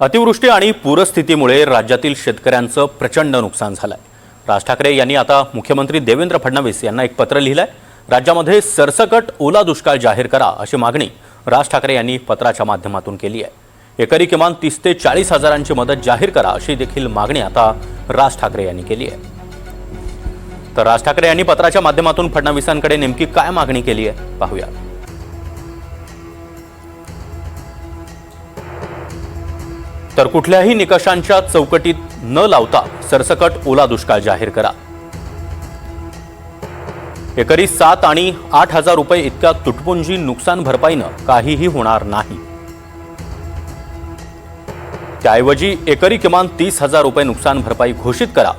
अतिवृष्टी आणि पूरस्थितीमुळे राज्यातील शेतकऱ्यांचं प्रचंड नुकसान झालं आहे राज ठाकरे यांनी आता मुख्यमंत्री देवेंद्र फडणवीस यांना एक पत्र लिहिलं आहे राज्यामध्ये सरसकट ओला दुष्काळ जाहीर करा अशी मागणी राज ठाकरे यांनी पत्राच्या माध्यमातून केली आहे. एकरी किमान तीस ते चाळीस हजारांची मदत जाहीर करा अशी देखील मागणी आता राज ठाकरे यांनी केली आहे. तर राज ठाकरे यांनी पत्राच्या माध्यमातून फडणवीसांकडे नेमकी काय मागणी केली आहे? पाहूया. तर कुठल्याही निकषांच्या चौकटीत न लावता सरसकट ओला दुष्काळ जाहीर करा. एकरी सात आणि आठ हजार रुपये इतक्या तुटपुंजी नुकसान भरपाईनं काहीही होणार नाही. त्याऐवजी एकरी किमान तीस हजार रुपये नुकसान भरपाई घोषित करा.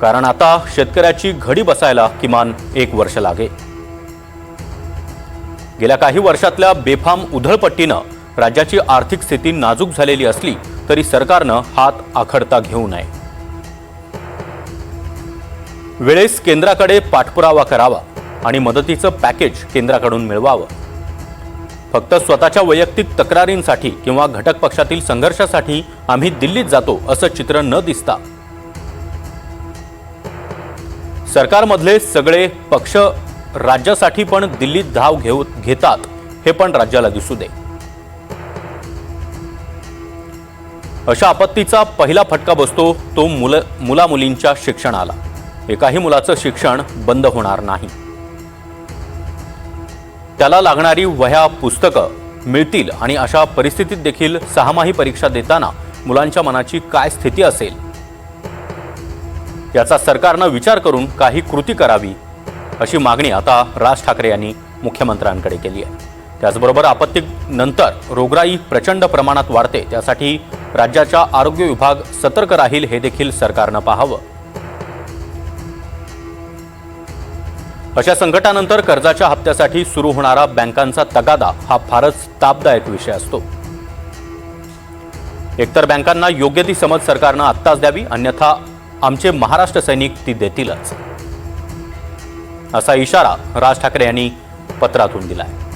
कारण आता शेतकऱ्याची घडी बसायला किमान एक वर्ष लागेल गेल्या काही वर्षातल्या बेफाम उधळपट्टीनं राज्याची आर्थिक स्थिती नाजूक झालेली असली तरी सरकारनं हात आखडता घेऊ नये. वेळेस केंद्राकडे पाठपुरावा करावा आणि मदतीचं पॅकेज केंद्राकडून मिळवावं. फक्त स्वतःच्या वैयक्तिक तक्रारींसाठी किंवा घटक पक्षातील संघर्षासाठी आम्ही दिल्लीत जातो असं चित्र न दिसता. सरकारमधले सगळे पक्ष राज्यासाठी पण दिल्लीत धाव घेऊ घेतात हे पण राज्याला दिसू दे. अशा आपत्तीचा पहिला फटका बसतो तो मुल मुलामुलींच्या शिक्षणाला. एकाही मुलाचं शिक्षण बंद होणार नाही. त्याला लागणारी वह्या पुस्तकं मिळतील आणि अशा परिस्थितीत देखील सहामाही परीक्षा देताना मुलांच्या मनाची काय स्थिती असेल? याचा सरकारनं विचार करून काही कृती करावी अशी मागणी आता राज ठाकरे यांनी मुख्यमंत्र्यांकडे केली आहे. त्याचबरोबर आपत्तीनंतर रोगराई प्रचंड प्रमाणात वाढते त्यासाठी राज्याचा आरोग्य विभाग सतर्क राहील हे देखील सरकारनं पाहावं. अशा संकटानंतर कर्जाच्या हप्त्यासाठी सुरू होणारा बँकांचा तगादा हा फारच तापदायक विषय असतो. एकतर बँकांना योग्य ती समज सरकारनं आत्ताच द्यावी अन्यथा आमचे महाराष्ट्र सैनिक ती देतीलच. असा इशारा राज ठाकरे यांनी पत्रातून दिला आहे